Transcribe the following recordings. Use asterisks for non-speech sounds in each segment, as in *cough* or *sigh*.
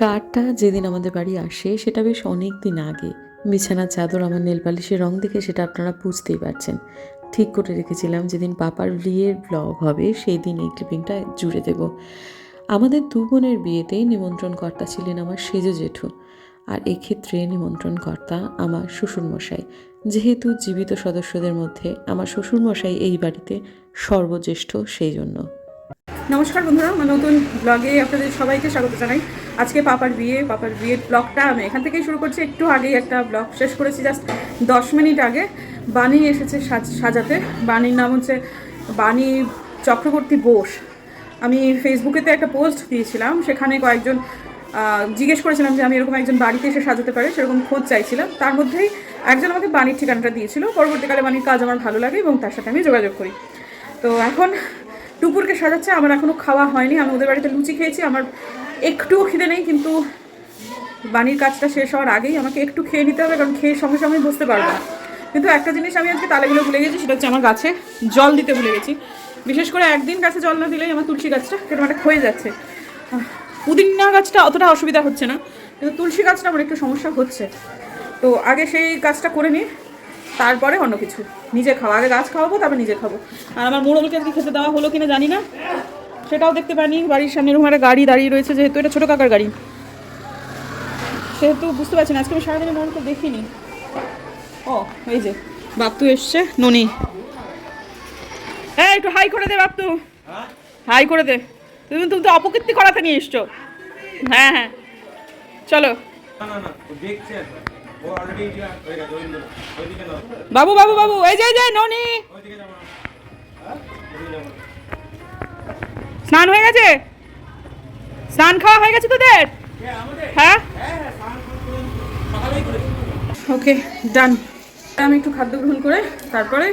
কার্ডটা যেদিন আমাদের বাড়ি আসে, সেটা বেশ অনেক দিন আগে। বিছানার চাদর আমার নেলপালিশের রং দেখে সেটা আপনারা বুঝতেই পারছেন। ঠিক করে রেখেছিলাম যেদিন পাপার বিয়ের ব্লগ হবে, সেই দিন এই ক্লিপিংটা জুড়ে দেব। আমাদের দু বোনের বিয়েতেই নিমন্ত্রণকর্তা ছিলেন আমার সেজ জেঠু। আর এক্ষেত্রে নিমন্ত্রণকর্তা আমার শ্বশুরমশাই যেহেতু জীবিত সদস্যদের মধ্যে আমার শ্বশুরমশাই এই বাড়িতে সর্বজ্যেষ্ঠ, সেই জন্য। নমস্কার বন্ধুরা, আমার নতুন ব্লগে আপনাদের সবাইকে স্বাগত জানাই। আজকে পাপার বিয়ে, পাপার বিয়ের ব্লগটা আমি এখান থেকেই শুরু করছি। একটু আগেই একটা ব্লগ শেষ করেছি জাস্ট দশ মিনিট আগে। বাণী এসেছে সাজ- সাজাতে। বাণীর নাম হচ্ছে বাণী চক্রবর্তী বোস। আমি ফেসবুকেতে একটা পোস্ট দিয়েছিলাম, সেখানে কয়েকজন জিজ্ঞেস করেছিলাম যে আমি এরকম একজন বাড়িতে এসে সাজাতে পারে, সেরকম খোঁজ চাইছিলাম। তার মধ্যেই একজন আমাকে বাণীর ঠিকানাটা দিয়েছিল। পরবর্তীকালে বাণীর কাজ আমার ভালো লাগে এবং তার সাথে আমি যোগাযোগ করি। তো এখন টুপুরকে সাজাচ্ছে, আমার এখনও খাওয়া হয়নি। আমি ওদের বাড়িতে লুচি খেয়েছি, আমার একটুও খিদে নেই, কিন্তু বাণীর কাজটা শেষ হওয়ার আগেই আমাকে একটু খেয়ে নিতে হবে, কারণ খেয়ে সঙ্গে সঙ্গে বুঝতে পারব। কিন্তু একটা জিনিস আমি আজকে তালেগুলো ভুলে গেছি, সেটা হচ্ছে আমার গাছে জল দিতে ভুলে গেছি। বিশেষ করে একদিন গাছে জল না দিলেই আমার তুলসী গাছটা কেটে একটা ক্ষয়ে যাচ্ছে। পুদিনা গাছটা অতটা অসুবিধা হচ্ছে না, কিন্তু তুলসী গাছটা আমার একটু সমস্যা হচ্ছে। তো আগে সেই কাজটা করে নিই, তারপরে অন্য কিছু। নিজে খাওয়া, আগে গাছ খাওয়াবো, তারপর নিজে খাব। আর আমার মোড়লকে আজকে খেতে দেওয়া হলো কিনা জানি না। সেটাও দেখতে পাইনি। বাড়ির সামনে এরকম একটা গাড়ি দাঁড়িয়ে রয়েছে যেহেতু এটা ছোটো কাকার গাড়ি। সেহেতু বুঝতে পারছি না আজকে আমি সারাদিনে মোড়লকে দেখিনি। ও এই যে বাপ্তু এসছে ননি। এই একটু হাই করে দে বাপ্তু হাই করে দে। তুমি তুমি তো অপকীর্তি করাতে নিয়ে এসছো। হ্যাঁ হ্যাঁ। চলো। হয়ে বাবু বাবু বাবু এই যে এই যে ননি। স্নান হয়ে গেছে? স্নান খাওয়া হয়ে গেছে তোদের? হ্যাঁ? ওকে ডান আমি একটু খাদ্য গ্রহণ করে তারপরে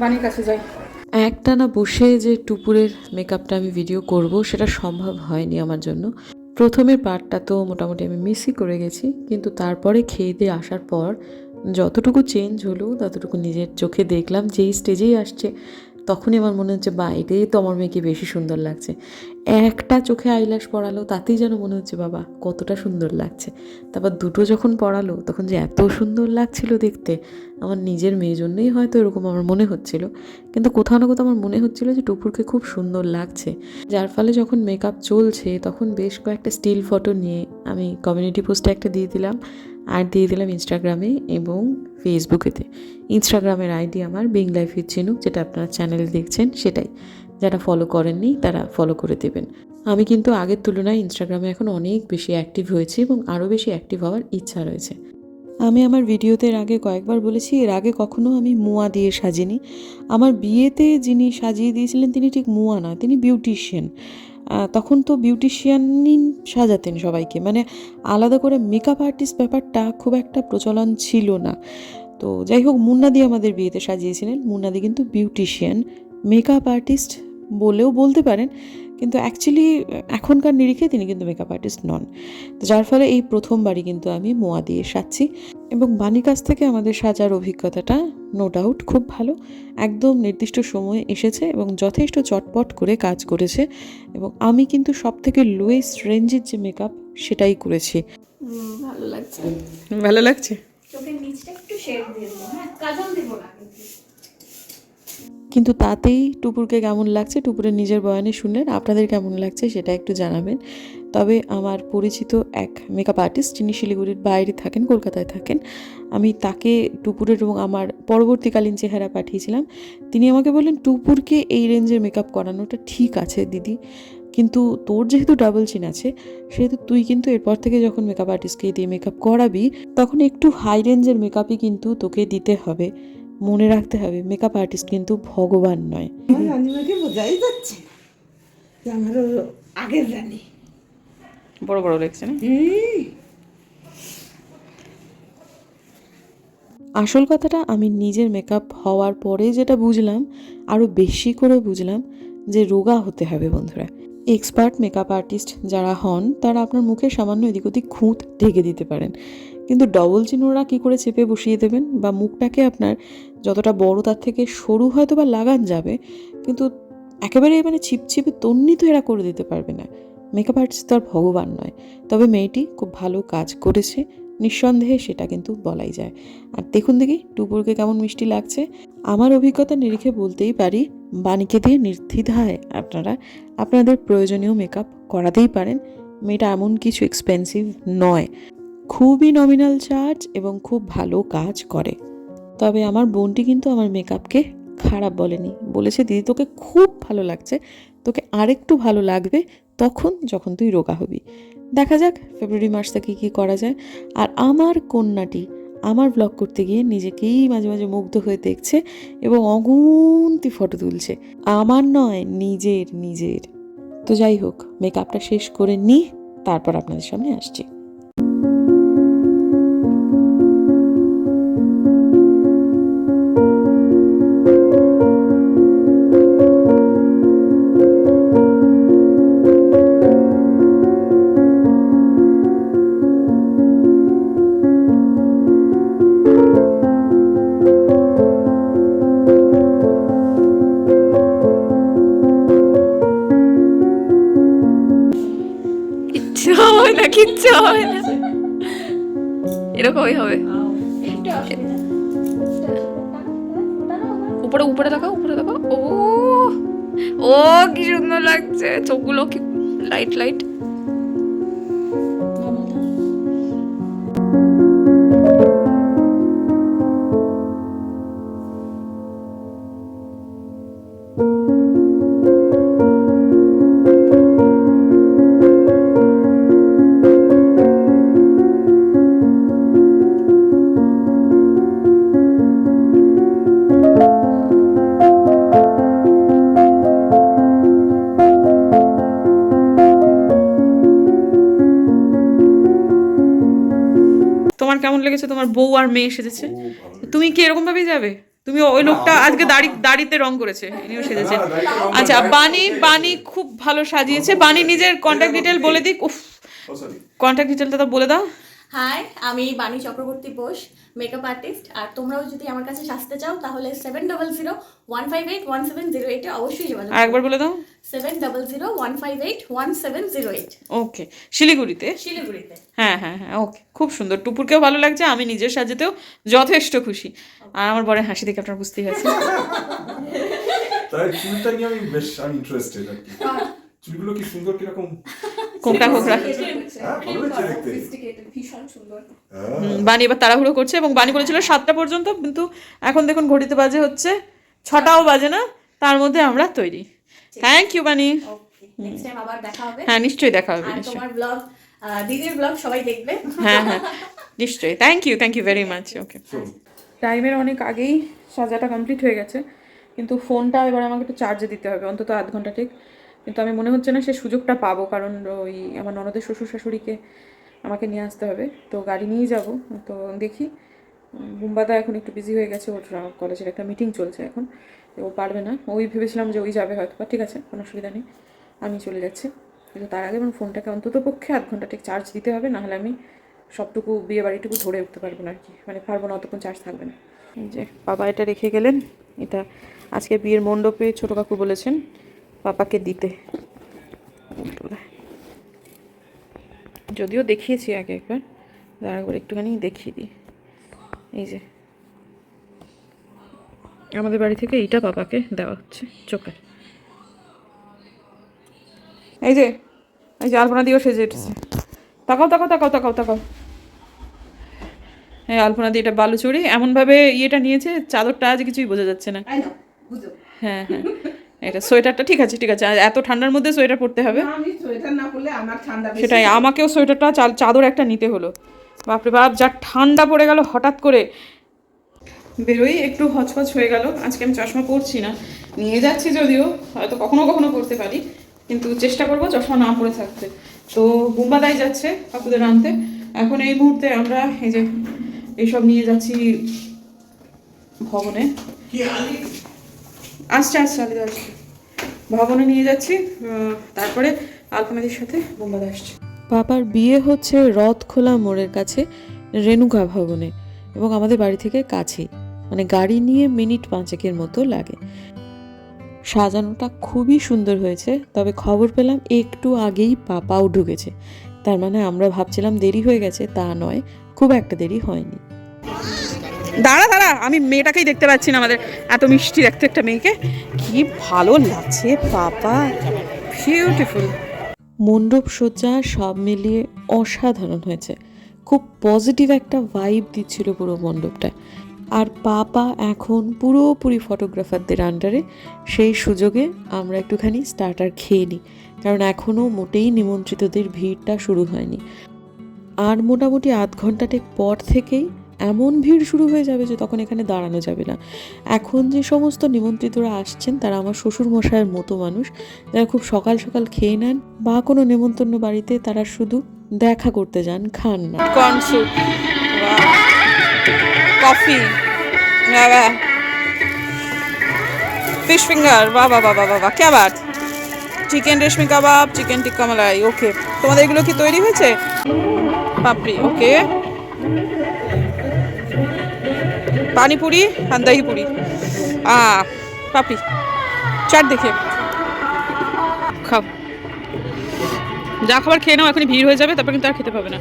বাণীর কাছে যাই। একটানা বসে যে টুপুরের মেকআপটা আমি ভিডিও করব সেটা সম্ভব হয়নি আমার জন্য। প্রথমের পার্টটা তো মোটামুটি আমি মিসই করে গেছি কিন্তু তারপরে খেয়ে দিয়ে আসার পর যতটুকু চেঞ্জ হলো ততটুকু নিজের চোখে দেখলাম যেই স্টেজেই আসছে তখনই আমার মনে হচ্ছে বা এটাই তো আমার মেয়েকে বেশি সুন্দর লাগছে। একটা চোখে আইলাস পড়ালো তাতেই যেন মনে হচ্ছে, বাবা, কতটা সুন্দর লাগছে। তারপর দুটো যখন পড়ালো তখন যে এত সুন্দর লাগছিল দেখতে, আমার নিজের মেয়ের জন্যই হয়তো এরকম আমার মনে হচ্ছিল। কিন্তু কোথাও না কোথাও আমার মনে হচ্ছিল যে টুপুরকে খুব সুন্দর লাগছে। যার ফলে যখন মেকআপ চলছে, তখন বেশ কয়েকটা স্টিল ফটো নিয়ে আমি কমিউনিটি পোস্টে একটা দিয়ে দিলাম। আর দিয়ে দিলাম ইনস্টাগ্রামে এবং ফেসবুকেতে ইনস্টাগ্রামের আইডি আমার বিং লাইফ উইথ চিনুক যেটা আপনারা চ্যানেলে দেখছেন, সেটাই। যারা ফলো করেননি, তারা ফলো করে দেবেন। আমি কিন্তু আগের তুলনায় ইনস্টাগ্রামে এখন অনেক বেশি অ্যাক্টিভ হয়েছি এবং আরও বেশি অ্যাক্টিভ হওয়ার ইচ্ছা রয়েছে। আমি আমার ভিডিওতে এর আগে কয়েকবার বলেছি, এর আগে কখনো আমি মুয়া দিয়ে সাজিনি। আমার বিয়েতে যিনি সাজিয়ে দিয়েছিলেন, তিনি ঠিক মুয়া না, তিনি বিউটিশিয়ান তখন তো বিউটিশিয়ানই সাজাতেন সবাইকে। মানে আলাদা করে মেকআপ আর্টিস্ট ব্যাপারটা খুব একটা প্রচলন ছিল না। তো যাই হোক, মুন্নাদি আমাদের বিয়েতে সাজিয়েছিলেন। মুন্নাদি কিন্তু বিউটিশিয়ান। মেকআপ আর্টিস্ট বলেও বলতে পারেন। কিন্তু অ্যাকচুয়ালি এখনকার নিরিখে তিনি কিন্তু মেকআপ আর্টিস্ট নন। তো যার ফলে এই প্রথমবারই কিন্তু আমি মোয়া দিয়ে সাজছি এবং বাণীর কাছ থেকে আমাদের সাজার অভিজ্ঞতাটা নো ডাউট খুব ভালো। একদম নির্দিষ্ট সময়ে এসেছে এবং যথেষ্ট চটপট করে কাজ করেছে এবং আমি কিন্তু সব থেকে লোয়েস্ট রেঞ্জের যে মেকআপ সেটাই করেছি। ভালো লাগছে। ভালো লাগছে? চোখের নিচটা একটু শেড দিয়ে দেবো হ্যাঁ কাজল দেবো না কিন্তু তাতেই টুপুরকে কেমন লাগছে? টুপুরের নিজের বয়ানে শুনলেন। আপনাদের কেমন লাগছে সেটা একটু জানাবেন। তবে আমার পরিচিত এক মেকআপ আর্টিস্ট যিনি শিলিগুড়ির বাইরে থাকেন, কলকাতায় থাকেন, আমি তাকে টুপুরের এবং আমার পরবর্তীকালীন চেহারা পাঠিয়েছিলাম। তিনি আমাকে বললেন, টুপুরকে এই রেঞ্জের মেকআপ করানোটা ঠিক আছে দিদি, কিন্তু তোর যেহেতু ডাবল চিন আছে, সেহেতু তুই কিন্তু এরপর থেকে যখন মেকআপ আর্টিস্টকে দিয়ে মেকআপ করাবি, তখন একটু হাই রেঞ্জের মেকআপই কিন্তু তোকে দিতে হবে। মনে রাখতে হবে মেকআপ আর্টিস্ট কিন্তু ভগবান নয়। আমার রানিমাকে বোঝাই যাচ্ছে আমারও আগের রানী। বড় বড় লাগছে না? আসল কথাটা আমি নিজের মেকআপ হওয়ার পরে যেটা বুঝলাম আরও বেশি করে বুঝলাম যে রোগা হতে হবে বন্ধুরা। এক্সপার্ট মেকআপ আর্টিস্ট যারা হন তারা আপনার মুখে সামান্য এদিক ওদিক খুঁত ঢেকে দিতে পারেন। কিন্তু ডবল চিন ওরা কী করে চেপে বসিয়ে দেবেন? বা মুখটাকে আপনার যতটা বড় তার থেকে সরু হয়তো বা লাগান যাবে, কিন্তু একেবারে মানে ছিপছিপে তন্নি তো এরা করে দিতে পারবে না। মেকআপ আর্টিস্ট তো আর ভগবান নয়। তবে মেয়েটি খুব ভালো কাজ করেছে, নিঃসন্দেহে সেটা কিন্তু বলাই যায়। আর দেখুন দেখি, টুপুরকে কেমন মিষ্টি লাগছে। আমার অভিজ্ঞতা নিরিখে বলতেই পারি, বাণীকে দিয়ে নির্দ্বিধায় আপনারা আপনাদের প্রয়োজনীয় মেকআপ করাতেই পারেন। মেয়েটা এমন কিছু এক্সপেন্সিভ নয়। খুবই নমিনাল চার্জ এবং খুব ভালো কাজ করে। তবে আমার বোনটি কিন্তু আমার মেকআপকে খারাপ বলেনি। বলেছে, দিদি, তোকে খুব ভালো লাগছে। তোকে আরেকটু ভালো লাগবে তখন যখন তুই রোগা হবি। দেখা যাক ফেব্রুয়ারি মাস থেকে কী করা যায়। আর আমার কন্যাটি আমার ব্লগ করতে গিয়ে নিজেকেই মাঝে মাঝে মুগ্ধ হয়ে দেখছে এবং অগুন্তি ফটো তুলছে। আমার নয়, নিজের নিজের। তো যাই হোক মেকআপটা শেষ করে নিই, তারপর আপনাদের সামনে আসছি। কিচ্ছু হবে না। এরকমই হবে। উপরে উপরে দেখাও উপরে দেখাও। ও ও, কি সুন্দর লাগছে। চোখগুলো কি লাইট লাইট লেগেছে তোমার বউ আর মেয়ে সেজেছে। তুমি কি এরকম ভাবেই যাবে? তুমি ওই লোকটা আজকে দাড়ি দাড়িতে রং করেছে ইনিও সেজেছে। আচ্ছা বাণী বানি খুব ভালো সাজিয়েছে। বানি নিজের কন্ট্যাক্ট ডিটেল বলে দিক উফ। কন্ট্যাক্ট ডিটেলটা তো বলে দাও। হাই আমি বাণী চক্রবর্তী বোস মেকআপ আর্টিস্ট আর তোমরাও যদি আমার কাছে সাজতে চাও তাহলে seven double zero one five eight one seven zero এইটে অবশ্যই যোগাযোগ আর একবার বলে দাও। Seven double zero one five eight one seven zero eight okay শিলিগুড়িতে? শিলিগুড়িতে। হ্যাঁ হ্যাঁ হ্যাঁ ওকে খুব সুন্দর। টুপুরকেও ভালো লাগছে আমি নিজের সাজেতেও যথেষ্ট খুশি। আর আমার বড় হাসি দেখে আপনার বুঝতেই পারছেন তাই চুলটা নিয়ে আমি বেশ আমি ইন্টারেস্টেড আর কি। চুলগুলো কি সুন্দর কীরকম? কোকড়া কোকড়া হ্যাঁ হ্যাঁ। বানি এবার তাড়াহুড়ো করছে এবং বানি বলেছিল সাতটা পর্যন্ত কিন্তু এখন দেখুন ঘড়িতে বাজে হচ্ছে ছটাও বাজে না তার মধ্যে আমরা তৈরি। Thank you Bani okay next time আবার হ্যাঁ নিশ্চয়ই দেখা হবে নিশ্চয়ই। দিদির ব্লগ সবাই দেখবে। হ্যাঁ হ্যাঁ নিশ্চয়ই। Thank you thank you very much okay টাইমের অনেক আগেই সাজাটা কমপ্লিট হয়ে গেছে কিন্তু ফোনটা এবার আমাকে একটু চার্জে দিতে হবে অন্তত আধ ঘণ্টা ঠিক। কিন্তু আমি মনে হচ্ছে না সে সুযোগটা পাবো, কারণ ওই আমার ননদের শ্বশুর শাশুড়িকে আমাকে নিয়ে আসতে হবে। তো গাড়ি নিয়ে যাব। তো দেখি বুম্বাদা এখন একটু বিজি হয়ে গেছে, ওর কলেজের একটা মিটিং চলছে এখন। ও পারবে না। ওই ভেবেছিলাম যে ওই যাবে হয়তো বা। ঠিক আছে, কোনো অসুবিধা নেই। আমি চলে যাচ্ছি। কিন্তু তার আগে আমার ফোনটাকে অন্তত পক্ষে আধ ঘণ্টা ঠিক চার্জ দিতে হবে, নাহলে আমি সবটুকু বিয়ে বাড়িটুকু ধরে উঠতে পারব না আর কি। মানে পারব না, অতক্ষণ চার্জ থাকবে না। যে বাবা এটা রেখে গেলেন। এটা আজকে বিয়ের মণ্ডপে ছোটো কাকু বলেছেন। পাপাকে দিতে। যদিও দেখিয়েছি আগে একবার আর একবার একটুখানি দেখিয়ে দিই। এই যে। আমাদের বাড়ি থেকে এইটা পাপাকে দেওয়া হচ্ছে চোখে। এই যে এই যে আলপনা দিয়েও সেজে উঠেছে। তাকাও তাকাও তাকাও তাকাও তাকাও। হ্যাঁ আলপনা দিয়ে এটা বালুচুরি এমনভাবে ইয়েটা নিয়েছে চাদরটা আজ কিছুই বোঝা যাচ্ছে না। হ্যাঁ হ্যাঁ। এটা সোয়েটারটা ঠিক আছে ঠিক আছে। এত ঠান্ডার মধ্যে সোয়েটার পরতে হবে। আমি সোয়েটার না করলে আমার ঠান্ডা সেটাই আমাকেও সোয়েটারটা চাদর একটা নিতে হলো। বাপরে বাপ যা ঠান্ডা পড়ে গেল হঠাৎ করে। বেরোই একটু হচপচ হয়ে গেল। আজকে আমি চশমা পরছি না। নিয়ে যাচ্ছি যদিও হয়তো কখনো কখনো পরতে পারি। কিন্তু চেষ্টা করব চশমা না পরে থাকতে। তো বুম্বাদাই যাচ্ছে কাকুদের আনতে। এখন এই মুহূর্তে আমরা এই যে এইসব নিয়ে যাচ্ছি ভবনে। আসছে আসছে আলিদা আসছে। ভবনে নিয়ে যাচ্ছি তারপরে আলপনাদির সাথে বোম্বাদা আসছে। পাপার বিয়ে হচ্ছে রথখোলা মোড়ের কাছে, রেণুকা ভবনে, এবং আমাদের বাড়ি থেকে কাছেই। মানে গাড়ি নিয়ে মিনিট পাঁচেকের মতো লাগে। সাজানোটা খুবই সুন্দর হয়েছে, তবে খবর পেলাম একটু আগেই পাপাও ঢুকেছে। তার মানে আমরা ভাবছিলাম দেরি হয়ে গেছে, তা নয়, খুব একটা দেরি হয়নি। দাঁড়া দাঁড়া, আমি মেয়েটাকেই দেখতে পাচ্ছি না আমাদের। এত মিষ্টি দেখতে একটা মেয়েকে। কি ভালো লাগছে, বাবা। বিউটিফুল মণ্ডপ সজ্জা সব মিলিয়ে অসাধারণ হয়েছে। খুব পজিটিভ একটা ভাইব দিচ্ছিল পুরো মণ্ডপটা। আর পাপা এখন পুরোপুরি ফটোগ্রাফারদের আন্ডারে সেই সুযোগে আমরা একটুখানি স্টার্টার খেয়ে নিই। কারণ এখনও মোটেই নিমন্ত্রিতদের ভিড়টা শুরু হয়নি। আর মোটামুটি আধ ঘন্টাটেক পর থেকেই এমন ভিড় শুরু হয়ে যাবে যে তখন এখানে দাঁড়ানো যাবে না। এখন যে সমস্ত নিমন্ত্রিতরা আসছেন, তারা আমার শ্বশুর মশাইয়ের মতো মানুষ। যারা খুব সকাল সকাল খেয়ে নেন বা কোনো নেমন্তন্ন বাড়িতে তারা শুধু দেখা করতে যান, খান না। কফি ফিশ ফিঙ্গার বাহ বাহ বাহ বাহ chicken reshmi kebab, chicken tikka malai, okay. তোমাদের এগুলো কি তৈরি হয়েছে? পাপড়ি, ওকে। পানিপুরি আর পুরি আ পাপড়ি চাট দেখে খাও। যা খাবার খেয়ে নাও, এখনই ভিড় হয়ে যাবে, তারপর কিন্তু আর খেতে পাবে না।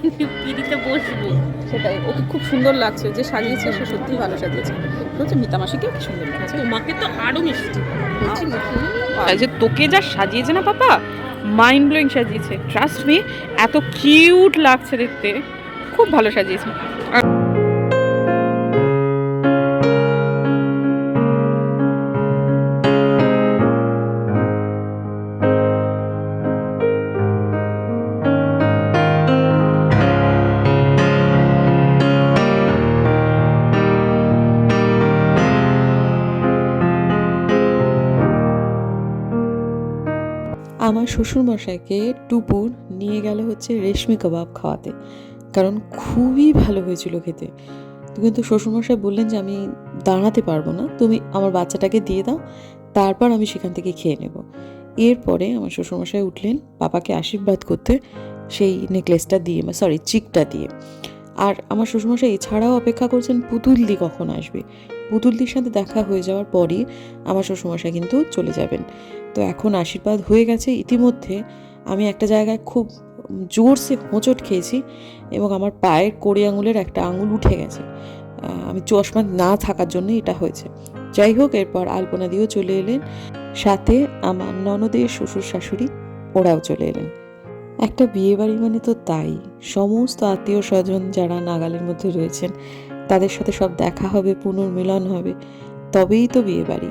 হয়নি পিড়িতে বসবো। সেটাই। ওকে খুব সুন্দর লাগছে যে সাজিয়েছে সে সত্যি ভালো সাজিয়েছে। বলছে মিতা মাসিকে কি সুন্দর লাগছে? তোমাকে তো আরও মিষ্টি। যে তোকে যা সাজিয়েছে না পাপা? মাইন্ড ব্লোয়িং সাজিয়েছে। ট্রাস্ট মি এত কিউট লাগছে দেখতে। খুব ভালো সাজিয়েছে। শ্বশুরমশাইকে টুপুর নিয়ে গেল হচ্ছে রেশমি কাবাব খাওয়াতে। কারণ খুবই ভালো হয়েছিল খেতে। কিন্তু শ্বশুরমশাই বললেন যে, আমি দাঁড়াতে পারব না। তুমি আমার বাচ্চাটাকে দিয়ে দাও। তারপর আমি সেখান থেকে খেয়ে নেব। এরপরে আমার শ্বশুরমশাই উঠলেন বাবাকে আশীর্বাদ করতে সেই নেকলেসটা দিয়ে বা সরি, চিকটা দিয়ে। আর আমার শ্বশুরমশাই এছাড়াও অপেক্ষা করছেন পুতুলদি কখন আসবে। পুতুলদির সাথে দেখা হয়ে যাওয়ার পরই আমার শ্বশুরমশাই কিন্তু চলে যাবেন। তো এখন আশীর্বাদ হয়ে গেছে ইতিমধ্যে। আমি একটা জায়গায় খুব জোরসে হোঁচট খেয়েছি এবং আমার পায়ের কড়ি আঙুলের একটা আঙুল উঠে গেছে। আমি চশমা না থাকার জন্য এটা হয়েছে। যাই হোক, এরপর আলপনা দিয়েও চলে এলেন। সাথে আমার ননদের শ্বশুর শাশুড়ি ওরাও চলে এলেন। একটা বিয়ে বাড়ি মানে তো তাই। সমস্ত আত্মীয় স্বজন যারা নাগালের মধ্যে রয়েছেন তাদের সাথে সব দেখা হবে পুনর্মিলন হবে তবেই তো বিয়ে বাড়ি।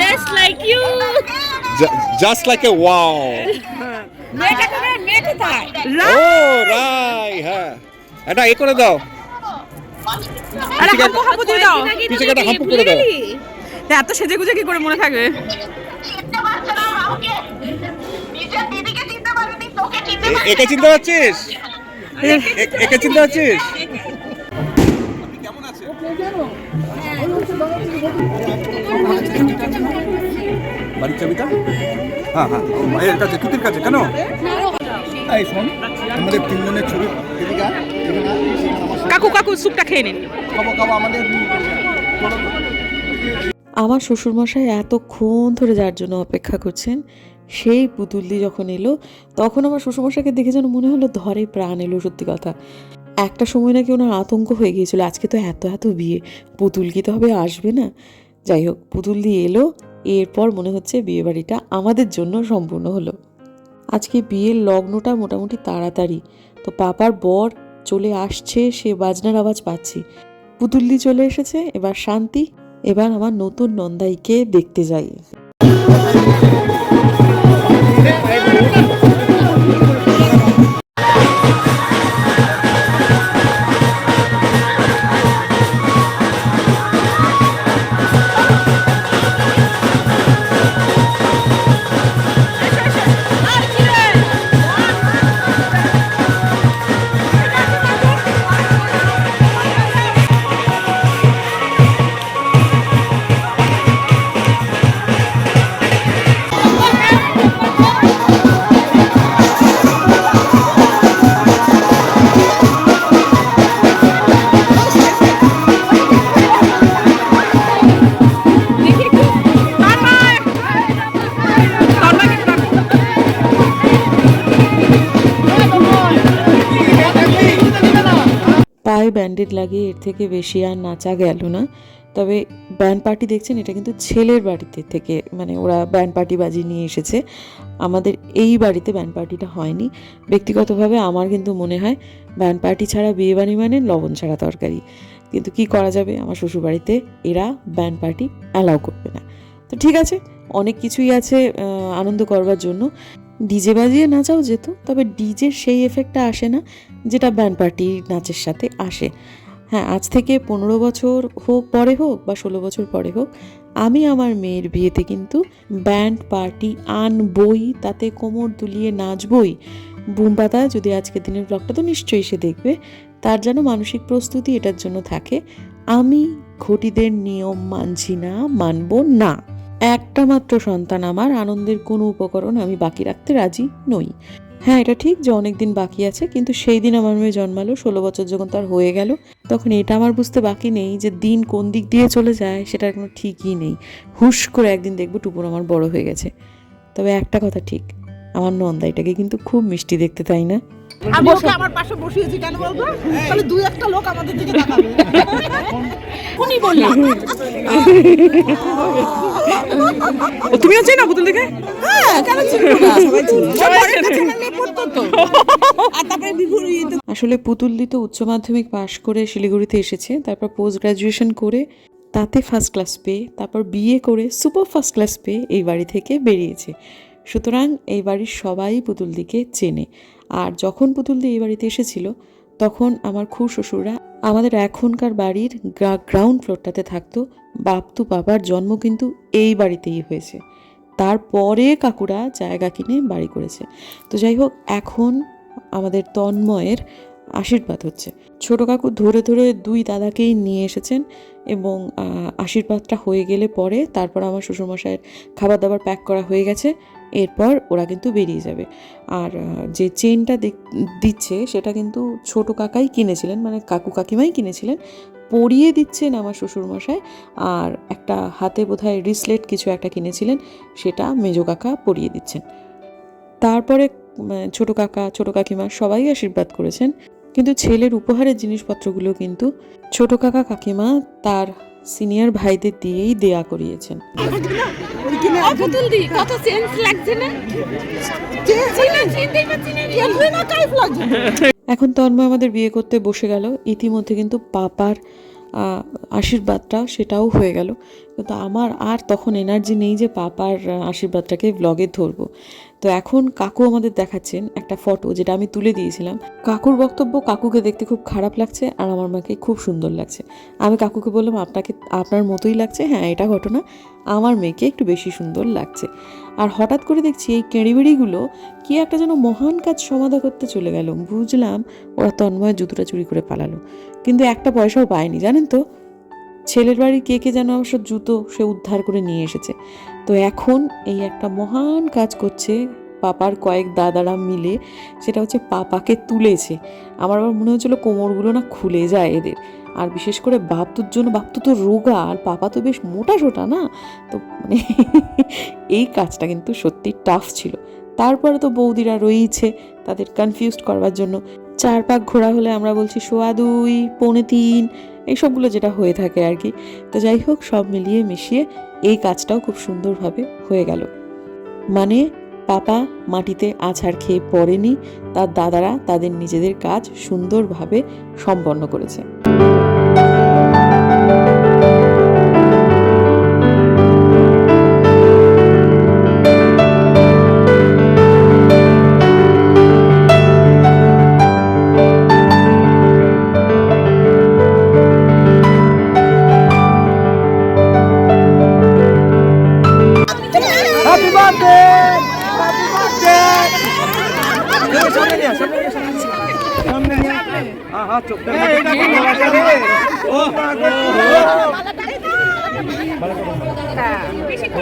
Just like you just like a wow. এটা এ করে দাও। করে এত সেজে গুজে কি করে মনে থাকবে? একে চিনতে পারছিস? একে চিনতে পারছিস? বাড়ির চাবিটা হ্যাঁ হ্যাঁ এর কাছে তুতির কাছে কেন? এই শোন আমাদের তিনজনের ছবি কাকু কাকু স্যুপটা খেয়ে নিন খাব খাব আমাদের আমার শ্বশুরমশাই এতক্ষণ ধরে যার জন্য অপেক্ষা করছেন সেই পুতুলদি যখন এলো, তখন আমার শ্বশুরমশাইকে দেখে যেন মনে হলো ধরে প্রাণ এলো, সত্যি কথা। একটা সময় নাকি ওনার আতঙ্ক হয়ে গিয়েছিল, আজকে তো এত এত বিয়ে, পুতুল কি তবে আসবে না? যাই হোক, পুতুল দিয়ে এলো, এরপর মনে হচ্ছে বিয়ে বাড়িটা আমাদের জন্য সম্পূর্ণ হলো। আজকে বিয়ের লগ্নটা মোটামুটি তাড়াতাড়ি, তো পাপার বর চলে আসছে, সে বাজনার আওয়াজ পাচ্ছি। পুতুল্লি চলে এসেছে, এবার শান্তি, এবার আমার নতুন নন্দাইকে দেখতে যাই। ব্যান্ডেড লাগিয়ে এর থেকে বেশি আর নাচা গেল না। তবে ব্যান্ড পার্টি দেখছেন, এটা কিন্তু ছেলের বাড়িতে থেকে মানে ওরা ব্যান্ড পার্টি বাজি নিয়ে এসেছে। আমাদের এই বাড়িতে ব্যান্ড পার্টিটা হয়নি। ব্যক্তিগতভাবে আমার কিন্তু মনে হয় ব্যান্ড পার্টি ছাড়া বিয়ে বাড়ি মানে লবণ ছাড়া তরকারি। কিন্তু কি করা যাবে? আমার শ্বশুরবাড়িতে এরা ব্যান্ড পার্টি অ্যালাউ করবে না। তো ঠিক আছে, অনেক কিছুই আছে আনন্দ করবার জন্য। ডিজে বাজিয়ে নাচাও যেত, তবে ডিজের সেই এফেক্টটা আসে না, যেটা ব্যান্ড পার্টি নাচের সাথে আসে। হ্যাঁ আজ থেকে পনেরো বছর হোক, পরে হোক বা ষোলো বছর পরে হোক, আমি আমার মেয়ের বিয়েতে কিন্তু ব্যান্ড পার্টি আনবই, তাতে কোমর দুলিয়ে নাচবই। বুমপাতা, যদি আজকের দিনের ব্লগটা তো নিশ্চয়ই সে দেখবে, তার যেন মানসিক প্রস্তুতি এটার জন্য থাকে, আমি ঘটিদের নিয়ম মানছি না, মানব না। একটা মাত্র সন্তান আমার আনন্দের কোনো উপকরণ আমি বাকি রাখতে রাজি নই। হ্যাঁ এটা ঠিক যে অনেক দিন বাকি আছে কিন্তু সেই দিন আমার মেয়ে জন্মালো ষোলো বছর যখন তার হয়ে গেল তখন এটা আমার বুঝতে বাকি নেই যে দিন কোন দিক দিয়ে চলে যায় সেটার কোনো ঠিকই নেই। হুশ করে একদিন দেখব টুপুর আমার বড় হয়ে গেছে। তবে একটা কথা ঠিক আমার নন্দা এটাকে কিন্তু খুব মিষ্টি দেখতে তাই না? আমি ওকে আমার পাশে বসিয়েছি কেন বলব তাহলে দুই একটা লোক আমাদের দিকে তাকাবে। উনি বললেন। *laughs* তুমিও চাই না পুতুল দেখে হ্যাঁ কেন *laughs* তো আসলে পুতুল দিত উচ্চ মাধ্যমিক পাশ করে শিলিগুড়িতে এসেছে তারপর পোস্ট গ্রাজুয়েশন করে তাতে ফার্স্ট ক্লাস পেয়ে তারপর বিয়ে করে সুপার ফার্স্ট ক্লাস পেয়ে এই বাড়ি থেকে বেরিয়েছে। সুতরাং এই বাড়ির সবাই পুতুলদিকে চেনে। আর যখন পুতুলদি এই বাড়িতে এসেছিল তখন আমার খুব শ্বশুররা আমাদের এখনকার বাড়ির গ্রাউন্ড ফ্লোরটাতে থাকতো বাপতু বাবার জন্ম কিন্তু এই বাড়িতেই হয়েছে। তারপরে কাকুরা জায়গা কিনে বাড়ি করেছে। তো যাই হোক, এখন আমাদের তন্ময়ের আশীর্বাদ হচ্ছে। ছোট কাকু ধরে ধরে দুই দাদাকেই নিয়ে এসেছেন এবং আশীর্বাদটা হয়ে গেলে পরে তারপর আমার শ্বশুরমশাইয়ের খাবার দাবার প্যাক করা হয়ে গেছে। এরপর ওরা কিন্তু বেরিয়ে যাবে। আর যে চেনটা দিচ্ছে সেটা কিন্তু ছোট কাকাই কিনেছিলেন মানে কাকু কাকিমাই কিনেছিলেন, পরিয়ে দিচ্ছেন আমার শ্বশুরমশাই। আর একটা হাতে বোধহয় রিসলেট কিছু একটা কিনেছিলেন, সেটা মেজো কাকা পরিয়ে দিচ্ছেন। তারপরে ছোট কাকা, ছোট কাকিমা সবাই আশীর্বাদ করেছেন। কিন্তু ছেলের উপহারের জিনিসপত্রগুলো কিন্তু ছোট কাকা কাকিমা তার সিনিয়র ভাইদের দিয়েই দেয়া করিয়েছেন। এখন তন্ময় আমাদের বিয়ে করতে বসে গেল। ইতিমধ্যে কিন্তু পাপার আশীর্বাদটা সেটাও হয়ে গেল। কিন্তু আমার আর তখন এনার্জি নেই যে পাপার আশীর্বাদটাকে ব্লগে ধরবো। তো এখন কাকু আমাদের দেখাচ্ছেন একটা ফটো যেটা আমি তুলে দিয়েছিলাম। কাকুর বক্তব্য কাকুকে দেখতে খুব খারাপ লাগছে আর আমার মাকে খুব সুন্দর লাগছে। আমি কাকুকে বললাম, আপনাকে, আপনার মতোই লাগছে। হ্যাঁ এটা ঘটনা আমার মেয়েকে একটু বেশি সুন্দর লাগছে। আর হঠাৎ করে দেখছি এই কেঁড়িবেড়িগুলো কি একটা যেন মহান কাজ সমাধা করতে চলে গেল। বুঝলাম ওরা তন্ময় জুতোটা চুরি করে পালালো। কিন্তু একটা পয়সাও পায়নি, জানেন তো? ছেলের বাড়ি কে কে যেন অবশ্য জুতো সে উদ্ধার করে নিয়ে এসেছে। তো এখন এই একটা মহান কাজ করছে পাপার কয়েক দাদারা মিলে, সেটা হচ্ছে পাপাকে তুলেছে। আমার আবার মনে হচ্ছিল কোমরগুলো না খুলে যায় এদের। আর বিশেষ করে বাপতুর জন্য বাপতু তো রোগা, আর পাপা তো বেশ মোটা সোটা না? তো মানে *laughs* এই কাজটা কিন্তু সত্যি টাফ ছিল। তারপরে তো বৌদিরা রয়েছে তাদের কনফিউজড করবার জন্য। চার পাক ঘোরা হলে আমরা বলছি সোয়া দুই, পৌনে তিন এইসবগুলো যেটা হয়ে থাকে আর কি। তো যাই হোক, সব মিলিয়ে মিশিয়ে এই কাজটাও খুব সুন্দরভাবে হয়ে গেল। মানে পাপা মাটিতে আছাড় খেয়ে পড়েনি, তার দাদারা তাদের নিজেদের কাজ সুন্দরভাবে সম্পন্ন করেছে।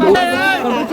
দেখে মুগ্ধ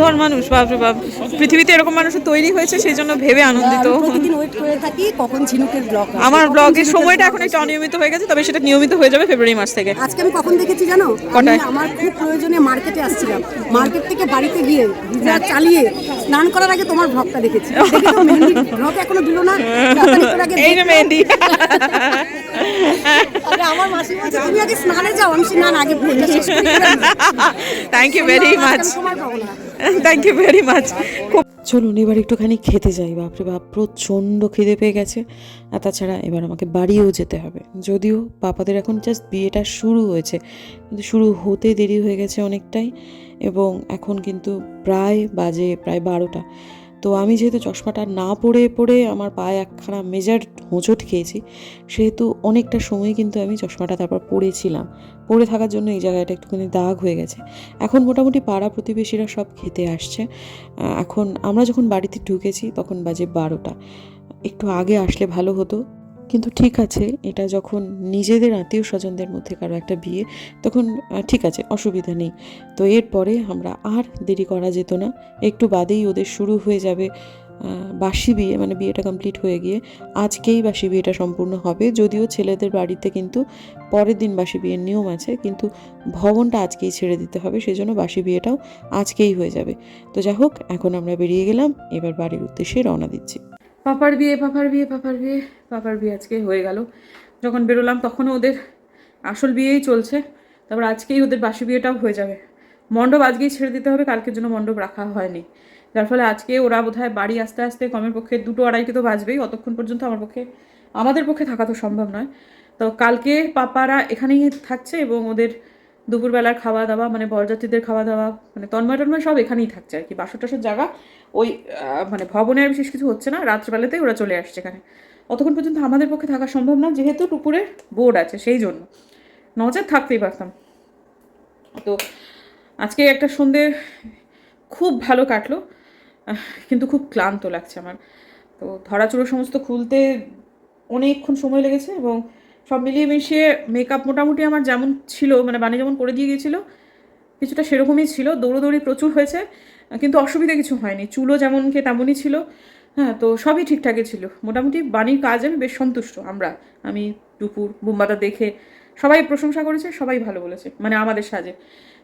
হওয়ার মানুষ বাপরে বাপ। পৃথিবীতে এরকম মানুষের তৈরি হয়েছে সেই জন্য ভেবে আনন্দিত। প্রতিদিন ওয়েট করে থাকি কখন ঝিনুকের ব্লগ আমার ব্লগের সময়টা এখন একটু অনিয়মিত হয়ে গেছে তবে সেটা নিয়মিত হয়ে যাবে ফেব্রুয়ারি মাস থেকে। আজকে আমি কখন দেখেছি জানো? কটায়? আমার খুব প্রয়োজনে মার্কেটে আসছিলাম। মার্কেট থেকে বাড়িতে গিয়ে চালিয়ে স্নান করার আগে তোমার ব্লগটা দেখেছি। ব্লগ এখনও দিল না? এই যে। মেহেন্দি। আমার মাসি বলছে তুমি আগে স্নানে যাও আমি বলছি, না না আগে thank you very much thank you very much চলুন, এবার একটুখানি খেতে যাই। বাপরে বাপ, প্রচণ্ড খিদে পেয়ে গেছে। আর তাছাড়া এবার আমাকে বাড়িও যেতে হবে। যদিও পাপাদের এখন জাস্ট বিয়েটা শুরু হয়েছে, কিন্তু শুরু হতে দেরি হয়ে গেছে অনেকটাই। এবং এখন কিন্তু প্রায় বাজে, প্রায় বারোটা। তো আমি যেহেতু চশমাটা না পরে পরে আমার পায়ে একখানা মেজার হোঁচট খেয়েছি, সেহেতু অনেকটা সময় কিন্তু আমি চশমাটা তারপর পরেছিলাম। পরে থাকার জন্য এই জায়গাটা একটুখানি দাগ হয়ে গেছে। এখন মোটামুটি পাড়া প্রতিবেশীরা সব খেতে আসছে। এখন আমরা যখন বাড়িতে ঢুকেছি তখন বাজে বারোটা। একটু আগে আসলে ভালো হতো। কিন্তু ঠিক আছে, এটা যখন নিজেদের আত্মীয় স্বজনদের মধ্যে কারও একটা বিয়ে, তখন ঠিক আছে, অসুবিধা নেই। তো এরপরে আমরা আর দেরি করা যেত না। একটু বাদেই ওদের শুরু হয়ে যাবে বাসি বিয়ে মানে বিয়েটা কমপ্লিট হয়ে গিয়ে আজকেই বাসি বিয়েটা সম্পূর্ণ হবে। যদিও ছেলেদের বাড়িতে কিন্তু পরের দিন বাসি বিয়ের নিয়ম আছে, কিন্তু ভবনটা আজকেই ছেড়ে দিতে হবে সেই জন্য বাসি বিয়েটাও আজকেই হয়ে যাবে। তো যাই হোক, এখন আমরা বেরিয়ে গেলাম, এবার বাড়ির উদ্দেশ্যে রওনা দিচ্ছি। পাপার বিয়ে পাপার বিয়ে পাপার বিয়ে পাপার বিয়ে আজকে হয়ে গেল। যখন বেরোলাম তখনও ওদের আসল বিয়েই চলছে। তারপর আজকেই ওদের বাসি বিয়েটাও হয়ে যাবে। মণ্ডপ আজকেই ছেড়ে দিতে হবে, কালকের জন্য মণ্ডপ রাখা হয়নি। যার ফলে আজকে ওরা বোধহয় বাড়ি আসতে আসতে কমের পক্ষে দুটো আড়াইটে তো বাজবেই, অতক্ষণ পর্যন্ত আমার পক্ষে, আমাদের পক্ষে থাকা তো সম্ভব নয়। তো কালকে পাপারা এখানেই থাকছে এবং ওদের দুপুরবেলার খাওয়া দাওয়া মানে বরযাত্রীদের খাওয়া দাওয়া মানে তন্ময় টন্ময় সব এখানেই থাকছে আর কি। বাসর টাসর জায়গা ওই মানে ভবনের বিশেষ কিছু হচ্ছে না, রাত্রবেলাতেই ওরা চলে আসছে এখানে। অতক্ষণ পর্যন্ত আমাদের পক্ষে থাকা সম্ভব না, যেহেতু টুকুরের বোর্ড আছে, সেই জন্য। নজর থাকতেই পারতাম। তো আজকে একটা সন্ধে খুব ভালো কাটলো কিন্তু খুব ক্লান্ত লাগছে আমার। তো ধরাচুরো সমস্ত খুলতে অনেকক্ষণ সময় লেগেছে এবং সব মিলিয়ে মিশিয়ে মেকআপ মোটামুটি আমার যেমন ছিল মানে বানি যেমন করে দিয়ে গিয়েছিল, কিছুটা সেরকমই ছিল। দৌড়োদৌড়ি প্রচুর হয়েছে। কিন্তু অসুবিধা কিছু হয়নি। চুলও যেমনকে তেমনই ছিল। হ্যাঁ তো সবই ঠিকঠাকই ছিল। মোটামুটি বাণীর কাজ আমি বেশ সন্তুষ্ট। আমরা, আমি টুকুর বুম্বাদা দেখে সবাই প্রশংসা করেছে, সবাই ভালো বলেছে মানে আমাদের সাজে।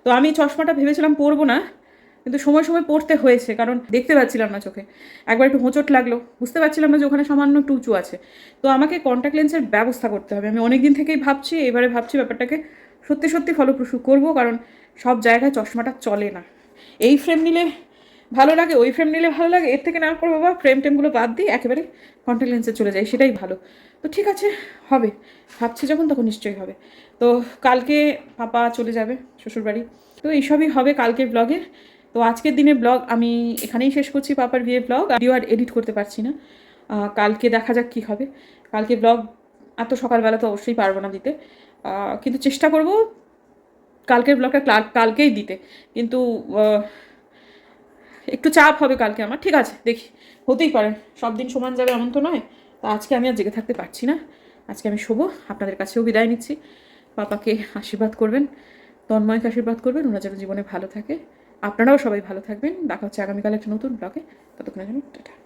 তো আমি চশমাটা ভেবেছিলাম পরবো না, কিন্তু সময় সময় পড়তে হয়েছে, কারণ দেখতে পাচ্ছিলাম না চোখে। একবার একটু হোঁচট লাগল। বুঝতে পারছিলাম না যে ওখানে সামান্য টুচু আছে। তো আমাকে কন্ট্যাক্ট লেন্সের ব্যবস্থা করতে হবে। আমি অনেক দিন থেকেই ভাবছি, এবারে ভাবছি ব্যাপারটাকে সত্যি সত্যি ফলপ্রসূ করব, কারণ সব জায়গায় চশমাটা চলে না। এই ফ্রেম নিলে ভালো লাগে, ওই ফ্রেম নিলে ভালো লাগে, এর থেকে না করব বাবা ফ্রেম টেমগুলো বাদ দিই একেবারে কন্ট্যাক্ট লেন্সে চলে যাই, সেটাই ভালো। তো ঠিক আছে, হবে। ভাবছি যখন তখন নিশ্চয়ই হবে। তো কালকে পাপা চলে যাবে, শ্বশুরবাড়ি। তো এইসবই হবে কালকের ব্লগে তো আজকের দিনে ব্লগ আমি এখানেই শেষ করছি পাপার বিয়ে ব্লগ ভিডিও আর এডিট করতে পারছি না। কালকে দেখা যাক কী হবে। কালকে ব্লগ এত সকালবেলা তো অবশ্যই পারব না দিতে। কিন্তু চেষ্টা করব কালকের ব্লগটা ক্লা- কালকেই দিতে। কিন্তু একটু চাপ হবে কালকে আমার। ঠিক আছে, দেখি। হতেই পারে। সব দিন সমান যাবে এমন তো নয়। তা আজকে আমি আর জেগে থাকতে পারছি না। আজকে আমি শোবো। আপনাদের কাছেও বিদায় নিচ্ছি। পাপাকে আশীর্বাদ করবেন, তন্ময়কে আশীর্বাদ করবেন। ওরা যেন জীবনে ভালো থাকে। আপনারাও সবাই ভালো থাকবেন। দেখা হচ্ছে আগামীকাল একটা নতুন ব্লগে ততক্ষণের জন্য টাটা।